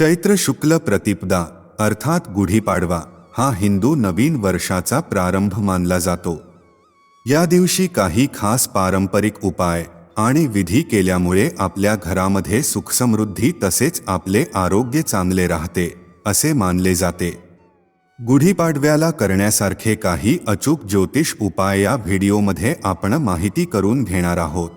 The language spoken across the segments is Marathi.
चैत्र शुक्ल प्रतिपदा अर्थात गुढीपाडवा हा हिंदू नवीन वर्षाचा प्रारंभ मानला जातो. या दिवशी काही खास पारंपरिक उपाय आणि विधी केल्यामुळे आपल्या घरामध्ये सुखसमृद्धी तसेच आपले आरोग्य चांगले राहते असे मानले जाते. गुढीपाडव्याला करण्यासारखे काही अचूक ज्योतिष उपाय या व्हिडिओमध्ये आपण माहिती करून घेणार आहोत.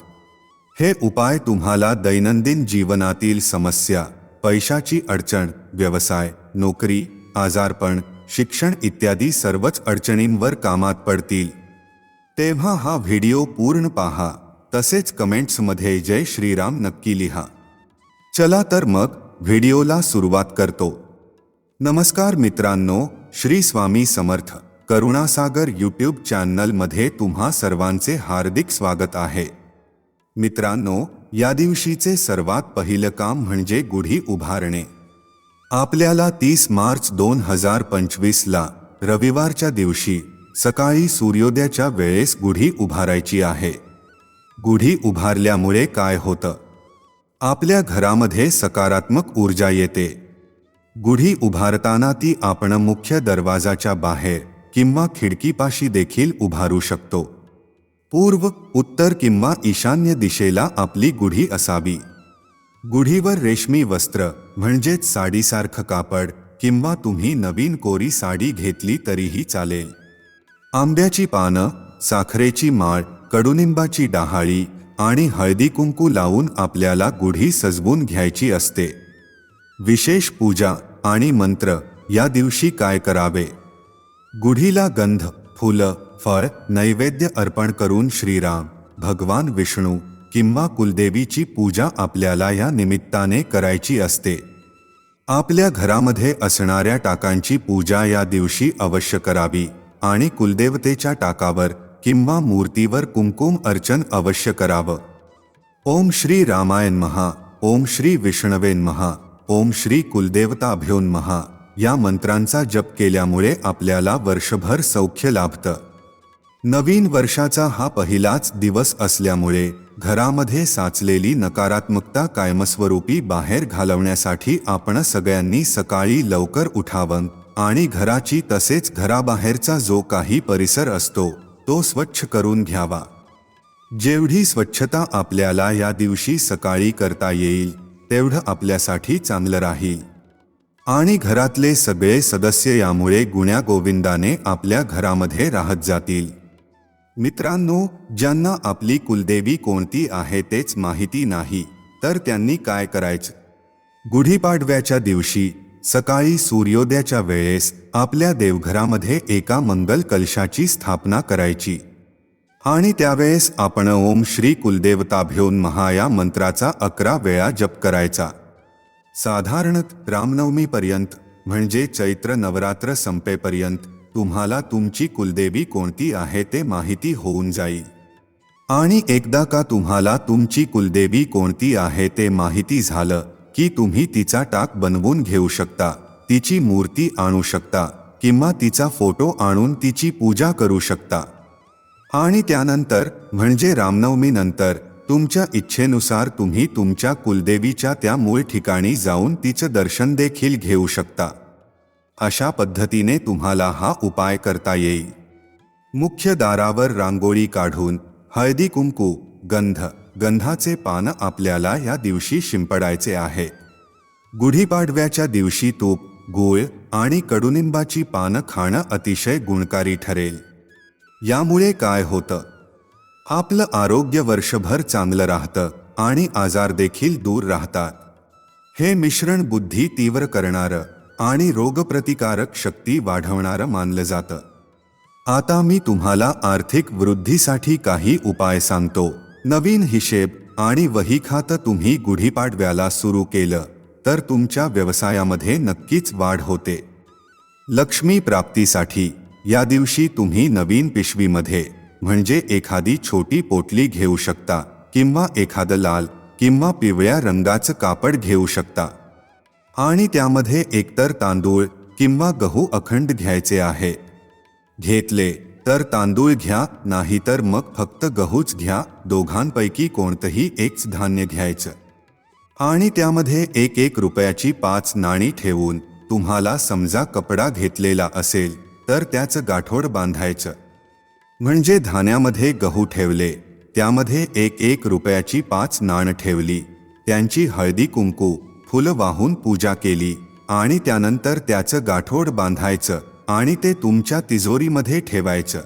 हे उपाय तुम्हाला दैनंदिन जीवनातील समस्या पैशाची अडचण व्यवसाय नोकरी आजारपण शिक्षण इत्यादी सर्वच अडचणींवर कामात पडतील. तेव्हा हा व्हिडिओ पूर्ण पहा. तसेच कमेंट्समध्ये जय श्रीराम नक्की लिहा. चला तर मग व्हिडिओला सुरुवात करतो. नमस्कार मित्रांनो श्री स्वामी समर्थ. करुणासागर यूट्यूब चॅनलमध्ये तुम्हा सर्वांचे हार्दिक स्वागत आहे. मित्रांनो या दिवशीचे सर्वात पहिलं काम म्हणजे गुढी उभारणे. आपल्याला तीस मार्च दोन हजार पंचवीसला रविवारच्या दिवशी सकाळी सूर्योदयाच्या वेळेस गुढी उभारायची आहे. गुढी उभारल्यामुळे काय होतं? आपल्या घरामध्ये सकारात्मक ऊर्जा येते. गुढी उभारताना ती आपण मुख्य दरवाजाच्या बाहेर किंवा खिडकीपाशी देखील उभारू शकतो. पूर्व उत्तर किंवा ईशान्य दिशेला आपली गुढी असावी. गुढीवर रेशमी वस्त्र म्हणजेच साडीसारखं कापड किंवा तुम्ही नवीन कोरी साडी घेतली तरीही चालेल. आंब्याची पानं साखरेची माळ कडुनिंबाची डहाळी आणि हळदी कुंकू लावून आपल्याला गुढी सजवून घ्यायची असते. विशेष पूजा आणि मंत्र या दिवशी काय करावे? गुढीला गंध फुलं फळ नैवेद्य अर्पण करून श्रीराम भगवान विष्णू किंवा कुलदेवीची पूजा आपल्याला या निमित्ताने करायची असते. आपल्या घरामध्ये असणाऱ्या टाकांची पूजा या दिवशी अवश्य करावी आणि कुलदेवतेच्या टाकावर किंवा मूर्तीवर कुंकुम अर्चन अवश्य करावं. ओम श्री रामायण महा ओम श्री विष्णवेन महा ओम श्री कुलदेवताभ्योन महा या मंत्रांचा जप केल्यामुळे आपल्याला वर्षभर सौख्य लाभतं. नवीन वर्षाचा हा पहिलाच दिवस असल्यामुळे घरामध्ये साचलेली नकारात्मकता कायमस्वरूपी बाहेर घालवण्यासाठी आपण सगळ्यांनी सकाळी लवकर उठावं आणि घराची तसेच घराबाहेरचा जो काही परिसर असतो तो स्वच्छ करून घ्यावा. जेवढी स्वच्छता आपल्याला या दिवशी सकाळी करता येईल तेवढं आपल्यासाठी चांगलं राहील. आणि घरातले सगळे सदस्य यामुळे गुण्यागोविंदाने आपल्या घरामध्ये राहत जातील. मित्रांनो ज्यांना आपली कुलदेवी कोणती आहे तेच माहिती नाही तर त्यांनी काय करायचं? गुढीपाडव्याच्या दिवशी सकाळी सूर्योदयाच्या वेळेस आपल्या देवघरामध्ये एका मंगल कलशाची स्थापना करायची. आणि त्यावेळेस आपण ओम श्री कुलदेवताभ्योन महा या मंत्राचा अकरा वेळा जप करायचा. साधारणत रामनवमीपर्यंत म्हणजे चैत्र नवरात्र संपेपर्यंत तुम्हाला तुमची कुलदेवी कोणती आहे ते माहिती होऊन जाईल. आणि एकदा का तुम्हाला तुमची कुलदेवी कोणती आहे ते माहिती झालं की तुम्ही तिचा टाक बनवून घेऊ शकता तिची मूर्ती आणू शकता किंवा तिचा फोटो आणून तिची पूजा करू शकता. आणि त्यानंतर म्हणजे रामनवमीनंतर तुमच्या इच्छेनुसार तुम्ही तुमच्या कुलदेवीच्या त्या मूळ ठिकाणी जाऊन तिचं दर्शन देखील घेऊ शकता. अशा पद्धतीने तुम्हाला हा उपाय करता येईल. मुख्य दारावर रांगोळी काढून हळदी कुंकू गंध गंधाचे पान आपल्याला या दिवशी शिंपडायचे आहे. गुढीपाडव्याच्या दिवशी तूप गूळ आणि कडुनिंबाची पानं खाणं अतिशय गुणकारी ठरेल. यामुळे काय होतं? आपलं आरोग्य वर्षभर चांगलं राहतं आणि आजार देखील दूर राहतात. हे मिश्रण बुद्धी तीव्र करणारं आणि रोगप्रतिकारक शक्ती वाढवणारं मानलं जातं. आता मी तुम्हाला आर्थिक वृद्धीसाठी काही उपाय सांगतो. नवीन हिशेब आणि वही खातं तुम्ही गुढीपाडव्याला सुरू केलं तर तुमच्या व्यवसायामध्ये नक्कीच वाढ होते. लक्ष्मी प्राप्तीसाठी या दिवशी तुम्ही नवीन पिशवीमध्ये म्हणजे एखादी छोटी पोटली घेऊ शकता किंवा एखादं लाल किंवा पिवळ्या रंगाचं कापड घेऊ शकता. आणि त्यामध्ये एकतर तांदूळ किंवा गहू अखंड घ्यायचे आहे. घेतले तर तांदूळ घ्या नाहीतर मग फक्त गहूच घ्या दोघांपैकी कोणतंही एकच धान्य घ्यायचं. आणि त्यामध्ये एक एक रुपयाची पाच नाणी ठेवून तुम्हाला समजा कपडा घेतलेला असेल तर त्याचं गाठोड बांधायचं. म्हणजे धान्यामध्ये गहू ठेवले त्यामध्ये एक एक रुपयाची पाच नाण ठेवली त्यांची हळदी कुंकू फुलं वाहून पूजा केली आणि त्यानंतर त्याचं गाठोड बांधायचं आणि ते तुमच्या तिजोरीमध्ये ठेवायचं.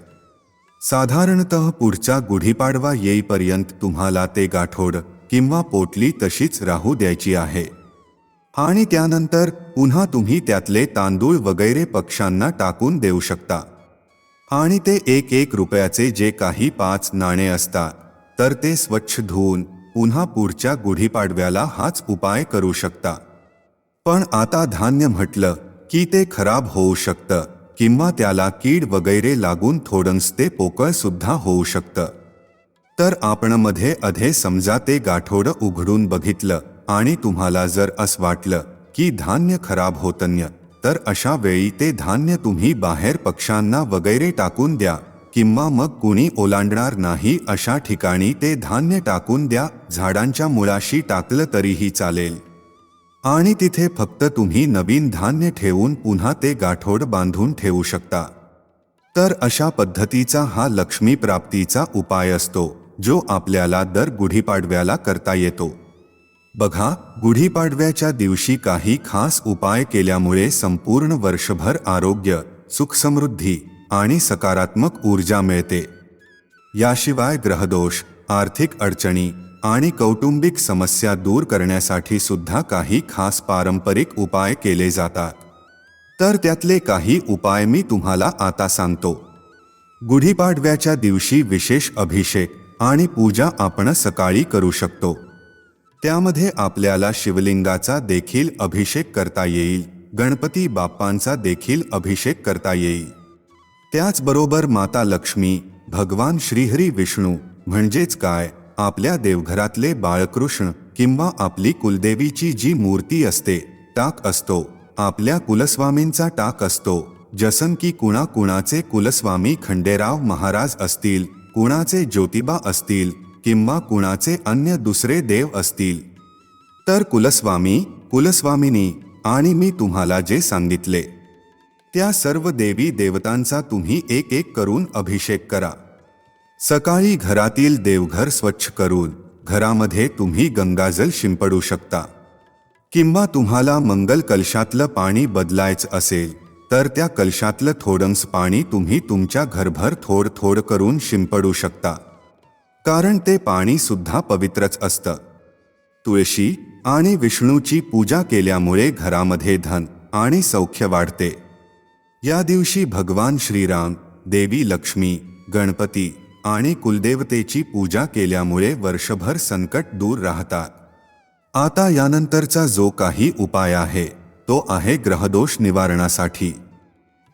साधारणत पुढचा गुढीपाडवा येईपर्यंत तुम्हाला ते गाठोड किंवा पोटली तशीच राहू द्यायची आहे. आणि त्यानंतर पुन्हा तुम्ही त्यातले तांदूळ वगैरे पक्ष्यांना टाकून देऊ शकता. आणि ते एक एक रुपयाचे जे काही पाच नाणे असतात तर ते स्वच्छ धुवून पुन्हा पुढच्या गुढीपाडव्याला हाच उपाय करू शकता. पण आता धान्य म्हटलं की ते खराब होऊ शकतं किंवा त्याला कीड वगैरे लागून थोडंस ते पोकळ सुद्धा होऊ शकतं. तर आपणमध्ये अधे समजा ते गाठोडं उघडून बघितलं आणि तुम्हाला जर असं वाटलं की धान्य खराब होतन्य तर अशा वेळी ते धान्य तुम्ही बाहेर पक्ष्यांना वगैरे टाकून द्या. किंवा मग कुणी ओलांडणार नाही अशा ठिकाणी ते धान्य टाकून द्या झाडांच्या मुळाशी टाकलं तरीही चालेल. आणि तिथे फक्त तुम्ही नवीन धान्य ठेवून पुन्हा ते गाठोड बांधून ठेवू शकता. तर अशा पद्धतीचा हा लक्ष्मी प्राप्तीचा उपाय असतो जो आपल्याला दर गुढीपाडव्याला करता येतो. बघा गुढीपाडव्याच्या दिवशी काही खास उपाय केल्यामुळे संपूर्ण वर्षभर आरोग्य सुखसमृद्धी आणि सकारात्मक ऊर्जा मिळते. याशिवाय ग्रहदोष आर्थिक अडचणी आणि कौटुंबिक समस्या दूर करण्यासाठी सुद्धा काही खास पारंपरिक उपाय केले जातात. तर त्यातले काही उपाय मी तुम्हाला आता सांगतो. गुढीपाडव्याच्या दिवशी विशेष अभिषेक आणि पूजा आपण सकाळी करू शकतो. त्यामध्ये आपल्याला शिवलिंगाचा देखील अभिषेक करता येईल गणपती बाप्पांचा देखील अभिषेक करता येईल. त्याचबरोबर माता लक्ष्मी भगवान श्रीहरी विष्णू म्हणजेच काय? आपल्या देवघरातले बाळकृष्ण किंवा आपली कुलदेवीची जी मूर्ती असते टाक असतो. आपल्या कुलस्वामींचा टाक असतो. जसन की कुणा कुणाचे कुलस्वामी खंडेराव महाराज असतील कुणाचे ज्योतिबा असतील किंवा कुणाचे अन्य दुसरे देव असतील. तर कुलस्वामी कुलस्वामिनी आणि मी तुम्हाला जे सांगितले त्या सर्व देवी देवतांचा तुम्ही एक एक करून अभिषेक करा. सकाळी घरातील देवघर स्वच्छ करून घरामध्ये तुम्ही गंगाजल शिंपडू शकता. किंवा तुम्हाला मंगल कलशातलं पाणी बदलायचं असेल तर त्या कलशातलं थोडंस पाणी तुम्ही तुमच्या घरभर थोड थोड करून शिंपडू शकता. कारण ते पाणी सुद्धा पवित्रच असतं. तुळशी आणि विष्णूची पूजा केल्यामुळे घरामध्ये धन आणि सौख्य वाढते. या दिवशी भगवान श्रीराम देवी लक्ष्मी गणपती आणि कुलदेवतेची पूजा केल्यामुळे वर्षभर संकट दूर राहतात. आता यानंतरचा जो काही उपाय आहे तो आहे ग्रहदोष निवारणासाठी.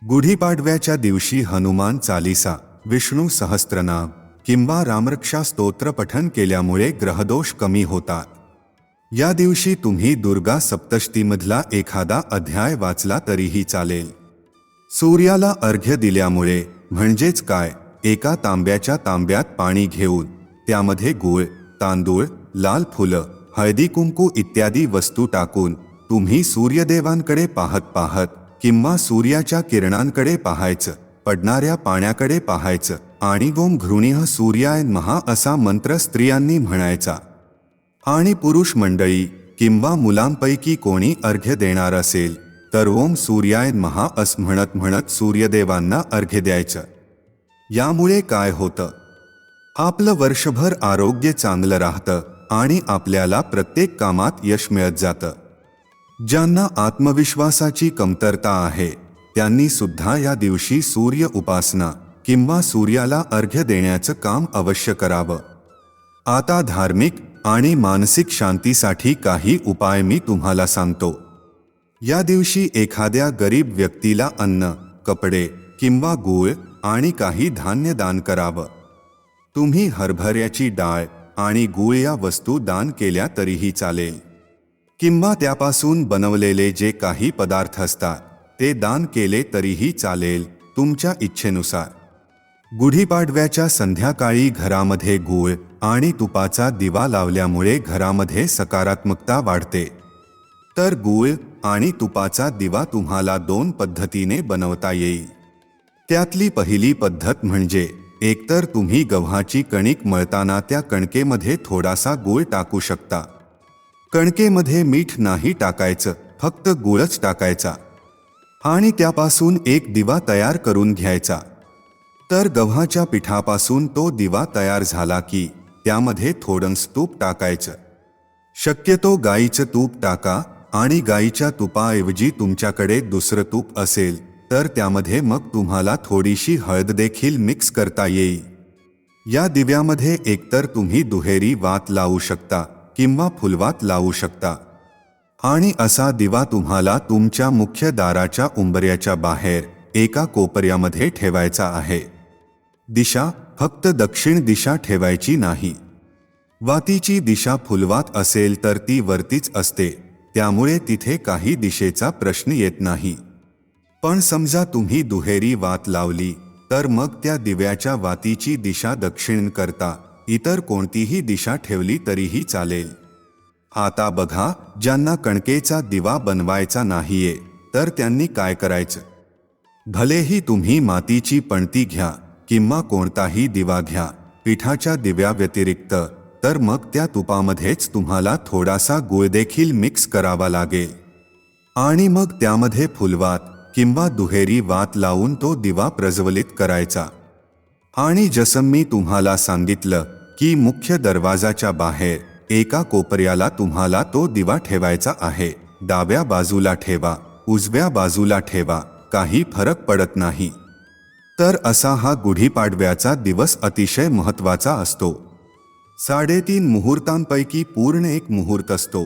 गुढीपाडव्याच्या दिवशी हनुमान चालिसा विष्णू सहस्त्रनाम किंवा रामरक्षा स्तोत्र पठन केल्यामुळे ग्रहदोष कमी होतात. या दिवशी तुम्ही दुर्गा सप्तशतीमधला एखादा अध्याय वाचला तरीही चालेल. सूर्याला अर्घ्य दिल्यामुळे म्हणजेच काय? एका तांब्याच्या तांब्यात पाणी घेऊन त्यामध्ये गूळ तांदूळ लाल फुलं हळदी कुंकू इत्यादी वस्तू टाकून तुम्ही सूर्यदेवांकडे पाहत पाहत किंवा सूर्याच्या किरणांकडे पाहायचं पडणाऱ्या पाण्याकडे पाहायचं आणि ओम घृणीह सूर्याय महा असा मंत्र स्त्रियांनी म्हणायचा. आणि पुरुष मंडळी किंवा मुलांपैकी कोणी अर्घ्य देणार असेल तर ओम सूर्याय महा अस म्हणत म्हणत सूर्यदेवांना अर्घ्य द्यायचं. यामुळे काय होतं? आपलं वर्षभर आरोग्य चांगलं राहतं आणि आपल्याला प्रत्येक कामात यश मिळत जातं. ज्यांना आत्मविश्वासाची कमतरता आहे त्यांनी सुद्धा या दिवशी सूर्य उपासना किंवा सूर्याला अर्घ्य देण्याचं काम अवश्य करावं. आता धार्मिक आणि मानसिक शांतीसाठी काही उपाय मी तुम्हाला सांगतो. या दिवशी एखाद्या गरीब व्यक्तीला अन्न कपडे किंवा गूळ आणि काही धान्य दान करावं. तुम्ही हरभऱ्याची डाळ आणि गूळ या वस्तू दान केल्या तरीही चालेल. किंवा त्यापासून बनवलेले जे काही पदार्थ असतात ते दान केले तरीही चालेल तुमच्या इच्छेनुसार. गुढीपाडव्याच्या संध्याकाळी घरामध्ये गूळ आणि तुपाचा दिवा लावल्यामुळे घरामध्ये सकारात्मकता वाढते. तर गूळ आणि तुपाचा दिवा तुम्हाला दोन पद्धतीने बनवता येईल. त्यातली पहिली पद्धत म्हणजे एकतर तुम्ही गव्हाची कणिक मळताना त्या कणकेमध्ये थोडासा गूळ टाकू शकता. कणकेमध्ये मीठ नाही टाकायचं फक्त गुळच टाकायचा. आणि त्यापासून एक दिवा तयार करून घ्यायचा. तर गव्हाच्या पिठापासून तो दिवा तयार झाला की त्यामध्ये थोडंस तूप टाकायचं. शक्यतो गाईचं तूप टाका आणि गाईच्या तुपाऐवजी तुमच्याकडे दुसरं तूप असेल तर त्यामध्ये मग तुम्हाला थोडीशी हळद देखील मिक्स करता येईल. या दिव्यामध्ये एकतर तुम्ही दुहेरी वात लावू शकता किंवा फुलवात लावू शकता. आणि असा दिवा तुम्हाला तुमच्या मुख्य दाराच्या उंबऱ्याच्या बाहेर एका कोपऱ्यामध्ये ठेवायचा आहे. दिशा फक्त दक्षिण दिशा ठेवायची नाही. वातीची दिशा फुलवात असेल तर ती वरतीच असते. त्यामुळे तिथे काही दिशेचा प्रश्न येत नाही. पण समजा तुम्ही दुहेरी वात लावली तर मग त्या दिव्याच्या वातीची दिशा दक्षिण करता इतर कोणतीही दिशा ठेवली तरीही चालेल. आता बघा ज्यांना कणकेचा दिवा बनवायचा नाहीये तर त्यांनी काय करायचं? भलेही तुम्ही मातीची पणती घ्या किंवा कोणताही दिवा घ्या पिठाच्या दिव्याव्यतिरिक्त तर मग त्या तुपामध्येच तुम्हाला थोडासा गुळ देखील मिक्स करावा लागेल. आणि मग त्यामध्ये फुलवात किंवा दुहेरी वात लावून तो दिवा प्रज्वलित करायचा. आणि जसं मी तुम्हाला सांगितलं की मुख्य दरवाजाच्या बाहेर एका कोपऱ्याला तुम्हाला तो दिवा ठेवायचा आहे. डाव्या बाजूला ठेवा उजव्या बाजूला ठेवा काही फरक पडत नाही. तर असा हा गुढीपाडव्याचा दिवस अतिशय महत्त्वाचा असतो. साडेतीन मुहूर्तांपैकी पूर्ण एक मुहूर्त असतो.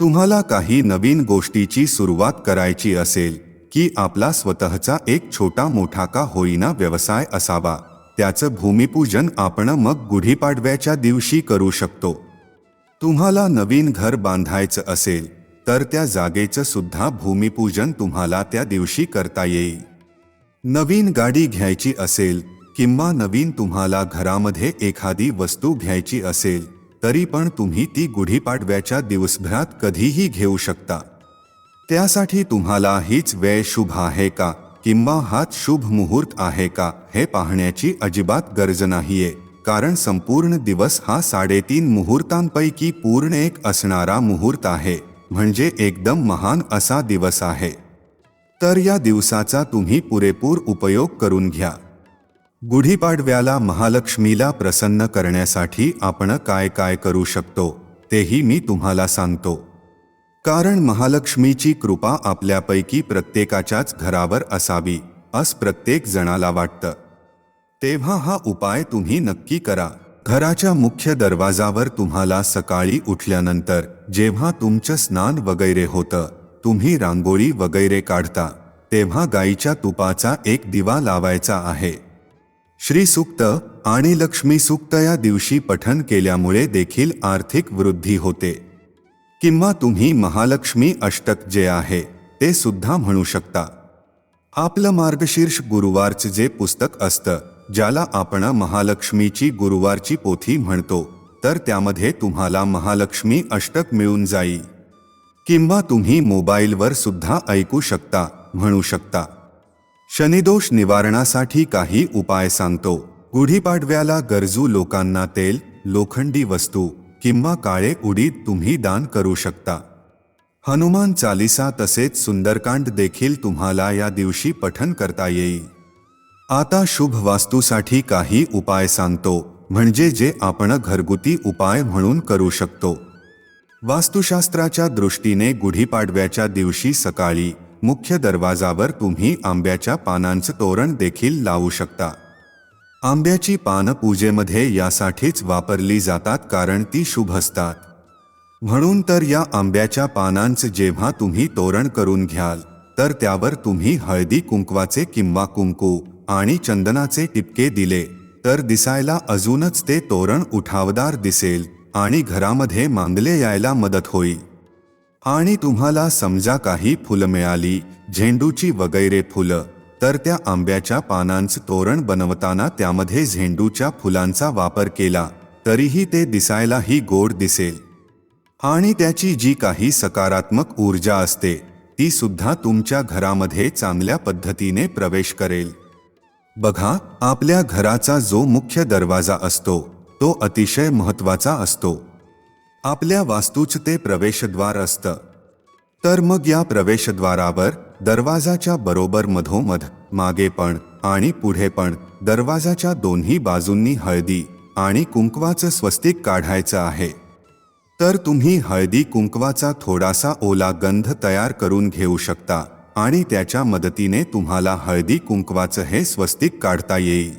तुम्हाला काही नवीन गोष्टीची सुरुवात करायची असेल की आपला स्वतःचा एक छोटा मोठा का होईना व्यवसाय असावा त्याचं भूमिपूजन आपण मग गुढीपाडव्याच्या दिवशी करू शकतो. तुम्हाला नवीन घर बांधायचं असेल तर त्या जागेचं सुद्धा भूमिपूजन तुम्हाला त्या दिवशी करता येईल. नवीन गाडी घ्यायची असेल किंवा नवीन तुम्हाला घरामध्ये एखादी वस्तू घ्यायची असेल तरी पण तुम्ही ती गुढीपाडव्याच्या दिवसभरात कधीही घेऊ शकता. त्यासाठी तुम्हाला हीच वेळ शुभ आहे का? किंवा हाच शुभ मुहूर्त आहे का? हे पाहण्याची अजिबात गरज नाहीये कारण संपूर्ण दिवस हा साडेतीन मुहूर्तांपैकी पूर्ण एक असणारा मुहूर्त आहे म्हणजे एकदम महान असा दिवस आहे. तर या दिवसाचा तुम्ही पुरेपूर उपयोग करून घ्या. गुढीपाडव्याला महालक्ष्मीला प्रसन्न करण्यासाठी आपण काय काय करू शकतो तेही मी तुम्हाला सांगतो. कारण महालक्ष्मीची कृपा आपल्यापैकी प्रत्येकाच्याच घरावर असावी अस प्रत्येक जणाला वाटतं. तेव्हा हा उपाय तुम्ही नक्की करा. घराच्या मुख्य दरवाजावर तुम्हाला सकाळी उठल्यानंतर जेव्हा तुमचं स्नान वगैरे होतं तुम्ही रांगोळी वगैरे काढता तेव्हा गाईच्या तुपाचा एक दिवा लावायचा आहे. श्री सुक्त आणि लक्ष्मी सुक्त या दिवशी पठन केल्यामुळे देखील आर्थिक वृद्धी होते. किंवा तुम्ही महालक्ष्मी अष्टक जे आहे ते सुद्धा म्हणू शकता. आपलं मार्गशीर्ष गुरुवारचं जे पुस्तक असतं ज्याला आपण महालक्ष्मीची गुरुवारची पोथी म्हणतो तर त्यामध्ये तुम्हाला महालक्ष्मी अष्टक मिळून जाईल किंवा तुम्ही मोबाईलवर सुद्धा ऐकू शकता म्हणू शकता. शनिदोष निवारणासाठी काही उपाय सांगतो. गुढीपाडव्याला गरजू लोकांना तेल लोखंडी वस्तू किंवा काळे उडीद तुम्ही दान करू शकता. हनुमान चालिसा तसेच सुंदरकांड देखील तुम्हाला या दिवशी पठन करता येईल. आता शुभ वास्तूसाठी काही उपाय सांगतो म्हणजे जे आपण घरगुती उपाय म्हणून करू शकतो. वास्तुशास्त्राच्या दृष्टीने गुढीपाडव्याच्या दिवशी सकाळी मुख्य दरवाजावर तुम्ही आंब्याच्या पानांचं तोरण देखील लावू शकता. आंब्याची पानं पूजेमध्ये यासाठीच वापरली जातात कारण ती शुभ असतात. म्हणून तर या आंब्याच्या पानांचं जेव्हा तुम्ही तोरण करून घ्याल तर त्यावर तुम्ही हळदी कुंकवाचे किंवा कुंकू आणि चंदनाचे टिपके दिले तर दिसायला अजूनच ते तोरण उठावदार दिसेल आणि घरामध्ये मांगले यायला मदत होईल. आणि तुम्हाला समजा काही फुलं मिळाली झेंडूची वगैरे फुलं तर त्या आंब्याच्या पानांचं तोरण बनवताना त्यामध्ये झेंडूच्या फुलांचा वापर केला तरीही ते दिसायलाही गोड दिसेल. आणि त्याची जी काही सकारात्मक ऊर्जा असते ती सुद्धा तुमच्या घरामध्ये चांगल्या पद्धतीने प्रवेश करेल. बघा आपल्या घराचा जो मुख्य दरवाजा असतो तो अतिशय महत्त्वाचा असतो. आपल्या वास्तूच ते प्रवेशद्वार असतं. तर मग या प्रवेशद्वारावर दरवाजाच्या बरोबर मधोमध मागे पण आणि पुढे पण दरवाजाच्या दोन्ही बाजूंनी हळदी आणि कुंकवाचं स्वस्तिक काढायचं आहे. तर तुम्ही हळदी कुंकवाचा थोडासा ओला गंध तयार करून घेऊ शकता आणि त्याच्या मदतीने तुम्हाला हळदी कुंकवाचं हे स्वस्तिक काढता येईल.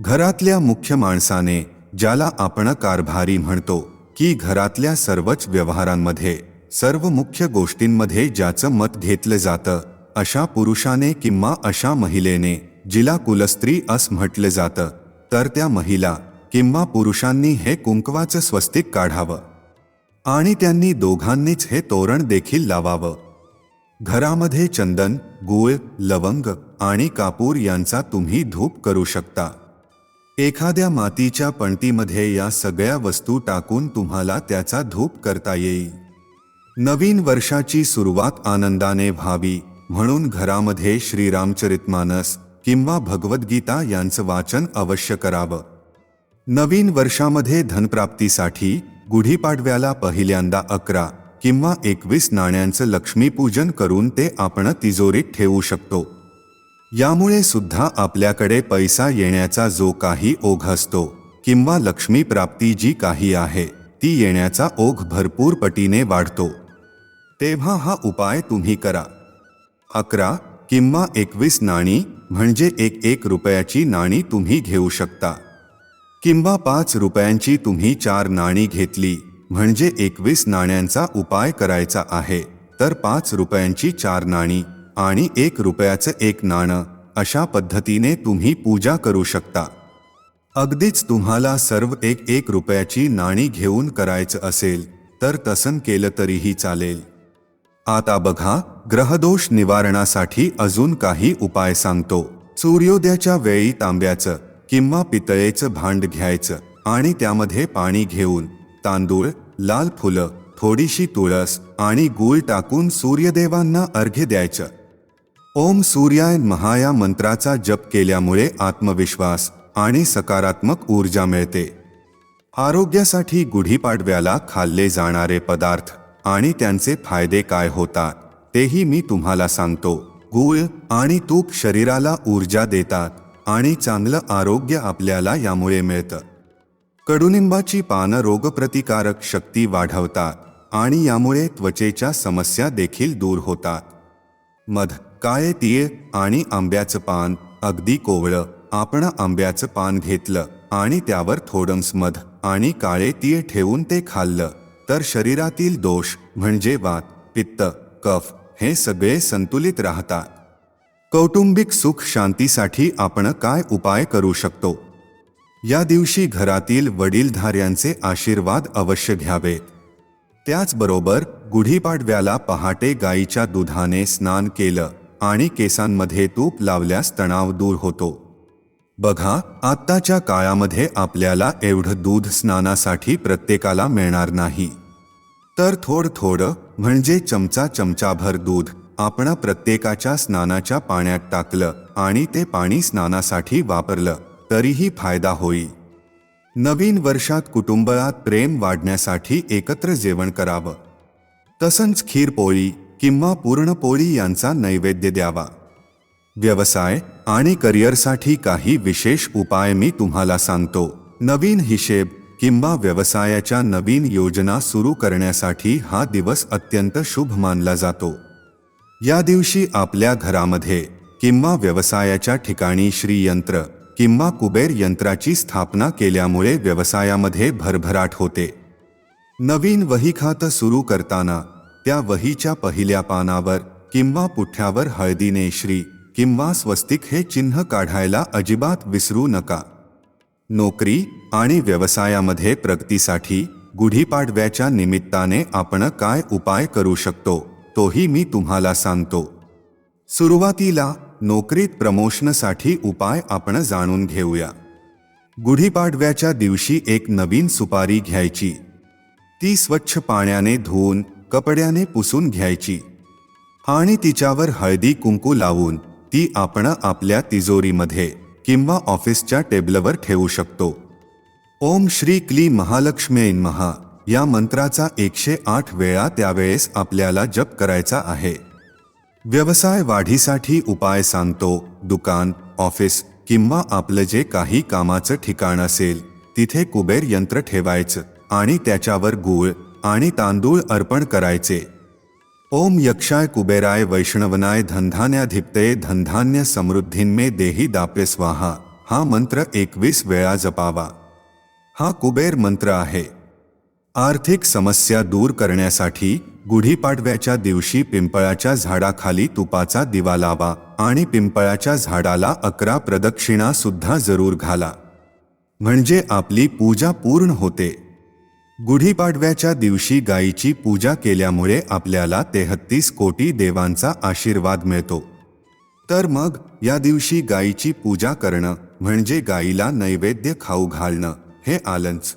घरातल्या मुख्य माणसाने ज्याला आपण कारभारी म्हणतो की घरातल्या सर्वच व्यवहारांमध्ये सर्व मुख्य गोष्टींमध्ये ज्याचं मत घेतलं जातं अशा पुरुषाने किंवा अशा महिलेने जिला कुलस्त्री अस म्हटलं जातं तर त्या महिला किंवा पुरुषांनी हे कुंकवाचं स्वस्तिक काढावं. आणि त्यांनी दोघांनीच हे तोरण देखील लावावं. घरामध्ये चंदन गूळ लवंग आणि कापूर यांचा तुम्ही धूप करू शकता. एखाद्या मातीच्या पणतीमध्ये या सगळ्या वस्तू टाकून तुम्हाला त्याचा धूप करता येईल. नवीन वर्षाची सुरुवात आनंदाने व्हावी म्हणून घरामध्ये श्रीरामचरितमानस किंवा भगवद्गीता यांचं वाचन अवश्य करावं. नवीन वर्षामध्ये धनप्राप्तीसाठी गुढीपाडव्याला पहिल्यांदा अकरा किंवा एकवीस नाण्यांचं लक्ष्मीपूजन करून ते आपण तिजोरीत ठेवू शकतो. यामुळे सुद्धा आपल्याकडे पैसा येण्याचा जो काही ओघ असतो किंवा लक्ष्मी प्राप्ती जी काही आहे ती येण्याचा ओघ भरपूर पटीने वाढतो. तेव्हा हा उपाय तुम्ही करा. अकरा किंवा एकवीस नाणी म्हणजे एक एक रुपयाची नाणी तुम्ही घेऊ शकता. किंवा पाच रुपयांची तुम्ही चार नाणी घेतली म्हणजे एकवीस नाण्यांचा उपाय करायचा आहे तर पाच रुपयांची चार नाणी. आणि एक रुपयाचं एक नाणं. अशा पद्धतीने तुम्ही पूजा करू शकता. अगदीच तुम्हाला सर्व एक एक रुपयाची नाणी घेऊन करायचं असेल तर तसं केलं तरीही चालेल. आता बघा ग्रहदोष निवारणासाठी अजून काही उपाय सांगतो. सूर्योदयाच्या वेळी तांब्याचं किंवा पितळेचं भांड घ्यायचं आणि त्यामध्ये पाणी घेऊन तांदूळ लाल फुलं थोडीशी तुळस आणि गूळ टाकून सूर्यदेवांना अर्घ्य द्यायचं. ओम सूर्याय महाया मंत्राचा जप केल्यामुळे आत्मविश्वास आणि सकारात्मक ऊर्जा मिळते. आरोग्यासाठी गुढीपाडव्याला खाल्ले जाणारे पदार्थ आणि त्यांचे फायदे काय होतात तेही मी तुम्हाला सांगतो. गूळ आणि तूप शरीराला ऊर्जा देतात आणि चांगलं आरोग्य आपल्याला यामुळे मिळतं. कडुनिंबाची पानं रोगप्रतिकारक शक्ती वाढवतात आणि यामुळे त्वचेच्या समस्या देखील दूर होतात. मध काळे तीळ आणि आंब्याचं पान अगदी कोवळं. आपण आंब्याचं पान घेतलं आणि त्यावर थोडंस मध आणि काळे तीळ ठेवून ते खाल्लं. तर शरीरातील दोष म्हणजे वात पित्त कफ हे सगळे संतुलित राहतात. कौटुंबिक सुख शांतीसाठी आपण काय उपाय करू शकतो? या दिवशी घरातील वडीलधाऱ्यांचे आशीर्वाद अवश्य घ्यावेत त्याचबरोबर गुढीपाडव्याला पहाटे गाईच्या दुधाने स्नान केलं. आणि केसांमध्ये तूप लावल्यास तणाव दूर होतो. बघा आत्ताच्या काळामध्ये आपल्याला एवढं दूध स्नानासाठी प्रत्येकाला मिळणार नाही. तर थोड थोडं म्हणजे चमचा चमचाभर दूध आपण प्रत्येकाच्या स्नानाच्या पाण्यात टाकलं आणि ते पाणी स्नानासाठी वापरलं तरीही फायदा होईल नवीन वर्षात कुटुंबात प्रेम वाढण्यासाठी एकत्र जेवण करावं. तसंच खीरपोळी किंवा पूर्णपोळी यांचा नैवेद्य द्यावा. व्यवसाय आणि करिअरसाठी काही विशेष उपाय मी तुम्हाला सांगतो. नवीन हिशेब किंवा व्यवसायाच्या नवीन योजना सुरू करण्यासाठी हा दिवस अत्यंत शुभ मानला जातो. या दिवशी आपल्या घरामध्ये किंवा व्यवसायाच्या ठिकाणी श्रीयंत्र किंवा कुबेर यंत्राची स्थापना केल्यामुळे व्यवसायामध्ये भरभराट होते. नवीन वही खातं सुरू करताना त्या वहीच्या पहिल्या पानावर किंवा पुठ्यावर हळदीने श्री किंवा स्वस्तिक हे चिन्ह काढायला अजिबात विसरू नका. नोकरी आणि व्यवसायामध्ये प्रगतीसाठी गुढीपाडव्याच्या निमित्ताने आपण काय उपाय करू शकतो तोही मी तुम्हाला सांगतो. सुरुवातीला नोकरीत प्रमोशनसाठी उपाय आपण जाणून घेऊया. गुढीपाडव्याच्या दिवशी एक नवीन सुपारी घ्यायची. ती स्वच्छ पाण्याने धुवून कपड्याने पुसून घ्यायची. आणि तिच्यावर हळदी कुंकू लावून ती आपण आपल्या तिजोरीमध्ये किंवा ऑफिसच्या टेबलवर ठेवू शकतो. ओम श्री क्ली महालक्ष्मी महा या मंत्राचा एकशे आठ वेळा त्यावेळेस आपल्याला जप करायचा आहे. व्यवसाय वाढीसाठी उपाय सांगतो दुकान ऑफिस किंवा आपलं जे काही कामाचं ठिकाण असेल तिथे कुबेर यंत्र ठेवायचं आणि त्याच्यावर गूळ आणि तांदूळ अर्पण करायचे. ओम यक्षाय कुबेराय वैष्णवनाय धनधान्याधिप्ते धनधान्य समृद्धींमे देही दाप्य स्वाहा. हा मंत्र एकवीस वेळा जपावा. हा कुबेर मंत्र आहे. आर्थिक समस्या दूर करण्यासाठी गुढीपाडव्याच्या दिवशी पिंपळाच्या झाडाखाली तुपाचा दिवा लावा आणि पिंपळाच्या झाडाला अकरा प्रदक्षिणा सुद्धा जरूर घाला. म्हणजे आपली पूजा पूर्ण होते. गुढीपाडव्याच्या दिवशी गायीची पूजा केल्यामुळे आपल्याला तेहत्तीस कोटी देवांचा आशीर्वाद मिळतो. तर मग या दिवशी गायीची पूजा करणं म्हणजे गायीला नैवेद्य खाऊ घालणं हे आलंच.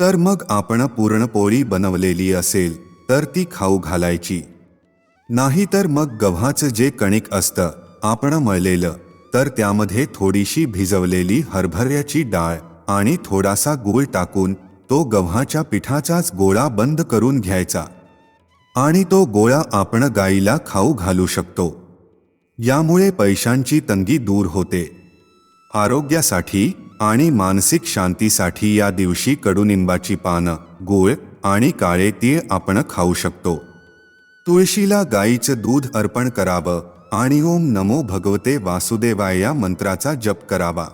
तर मग आपण पुरणपोळी बनवलेली असेल तर ती खाऊ घालायची. नाही तर मग गव्हाचं जे कणिक असतं आपण मळलेलं तर त्यामध्ये थोडीशी भिजवलेली हरभऱ्याची डाळ आणि थोडासा गूळ टाकून तो गव्हाच्या पिठाचाच गोळा बंद करून घ्यायचा. आणि तो गोळा आपण गाईला खाऊ घालू शकतो. यामुळे पैशांची तंगी दूर होते. आरोग्यासाठी आणि मानसिक शांतीसाठी या दिवशी कडुनिंबाची पानं गूळ आणि काळे तीळ आपण खाऊ शकतो. तुळशीला गाईचं दूध अर्पण करावं आणि ओम नमो भगवते वासुदेवाय या मंत्राचा जप करावा.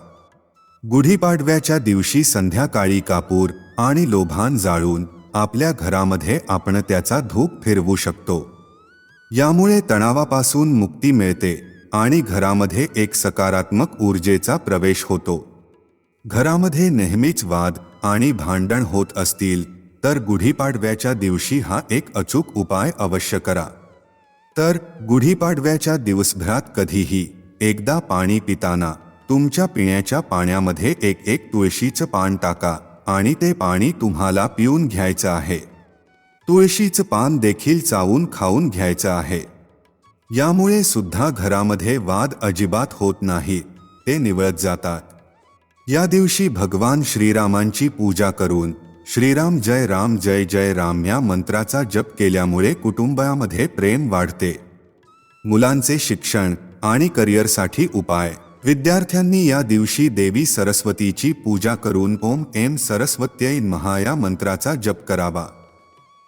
गुढीपाडव्याच्या दिवशी संध्याकाळी कापूर आणि लोभान जाळून आपल्या घरामध्ये आपण त्याचा धूप फिरवू शकतो. यामुळे तणावापासून मुक्ती मिळते आणि घरामध्ये एक सकारात्मक ऊर्जेचा प्रवेश होतो. घरामध्ये नेहमीच वाद आणि भांडण होत असतील तर गुढीपाडव्याच्या दिवशी हा एक अचूक उपाय अवश्य करा. तर गुढीपाडव्याच्या दिवसभरात कधीही एकदा पाणी पिताना तुमच्या पिण्याच्या पाण्यामध्ये एक एक तुळशीचं पान टाका. आणि ते पाणी तुम्हाला पिऊन घ्यायचं आहे. तुळशीचं पान देखील चावून खाऊन घ्यायचं आहे. यामुळे सुद्धा घरामध्ये वाद अजिबात होत नाही ते निवळत जातात. या दिवशी भगवान श्रीरामांची पूजा करून श्रीराम जय राम जय जय राम या मंत्राचा जप केल्यामुळे कुटुंबामध्ये प्रेम वाढते. मुलांचे शिक्षण आणि करिअरसाठी उपाय. विद्यार्थ्यांनी या दिवशी देवी सरस्वतीची पूजा करून ओम एम सरस्वत्यै महा या मंत्राचा जप करावा.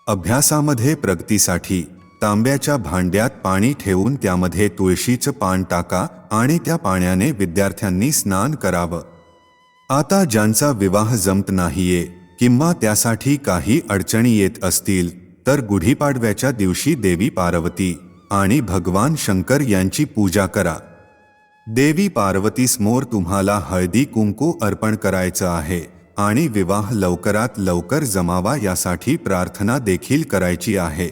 अभ्यासामध्ये प्रगतीसाठी तांब्याच्या भांड्यात पाणी ठेवून त्यामध्ये तुळशीचं पान टाका आणि त्या पाण्याने विद्यार्थ्यांनी स्नान करावं. आता ज्यांचा विवाह जमत नाहीये किंवा त्यासाठी काही अडचणी येत असतील तर गुढीपाडव्याच्या दिवशी देवी पार्वती आणि भगवान शंकर यांची पूजा करा. देवी पार्वतीसमोर तुम्हाला हळदी कुंकू अर्पण करायचं आहे आणि विवाह लवकरात लवकर जमावा यासाठी प्रार्थना देखील करायची आहे.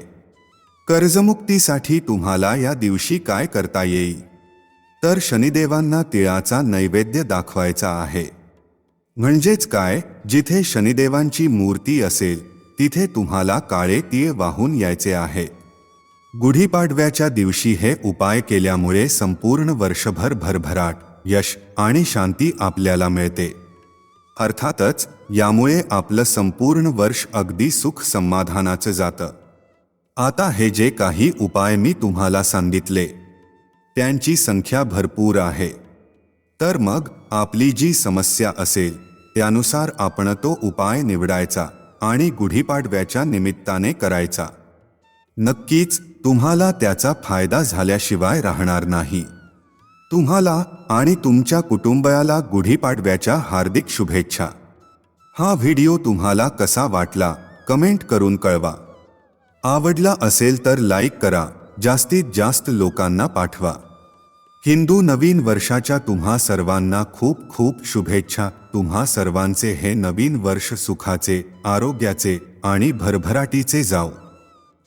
कर्जमुक्तीसाठी तुम्हाला या दिवशी काय करता येईल? तर शनिदेवांना तिळाचा नैवेद्य दाखवायचा आहे. म्हणजेच काय? जिथे शनिदेवांची मूर्ती असेल तिथे तुम्हाला काळे तीळ वाहून यायचे आहे. गुढीपाडव्याच्या दिवशी हे उपाय केल्यामुळे संपूर्ण वर्षभर भरभराट यश आणि शांती आपल्याला मिळते. अर्थातच यामुळे आपलं संपूर्ण वर्ष अगदी सुख समाधानाचं जातं. आता हे जे काही उपाय मी तुम्हाला सांगितले त्यांची संख्या भरपूर आहे. तर मग आपली जी समस्या असेल त्यानुसार आपण तो उपाय निवडायचा आणि गुढीपाडव्याच्या निमित्ताने करायचा. नक्कीच तुम्हाला त्याचा फायदा झाल्याशिवाय राहणार नाही. तुम्हाला आणि तुमच्या कुटुंबाला गुढीपाडव्याच्या हार्दिक शुभेच्छा. हा व्हिडिओ तुम्हाला कसा वाटला कमेंट करून कळवा. आवडला असेल तर लाईक करा जास्तीत जास्त लोकांना पाठवा. हिंदू नवीन वर्षाच्या तुम्हा सर्वांना खूप खूप शुभेच्छा. तुम्हा सर्वांचे हे नवीन वर्ष सुखाचे आरोग्याचे आणि भरभराटीचे जाओ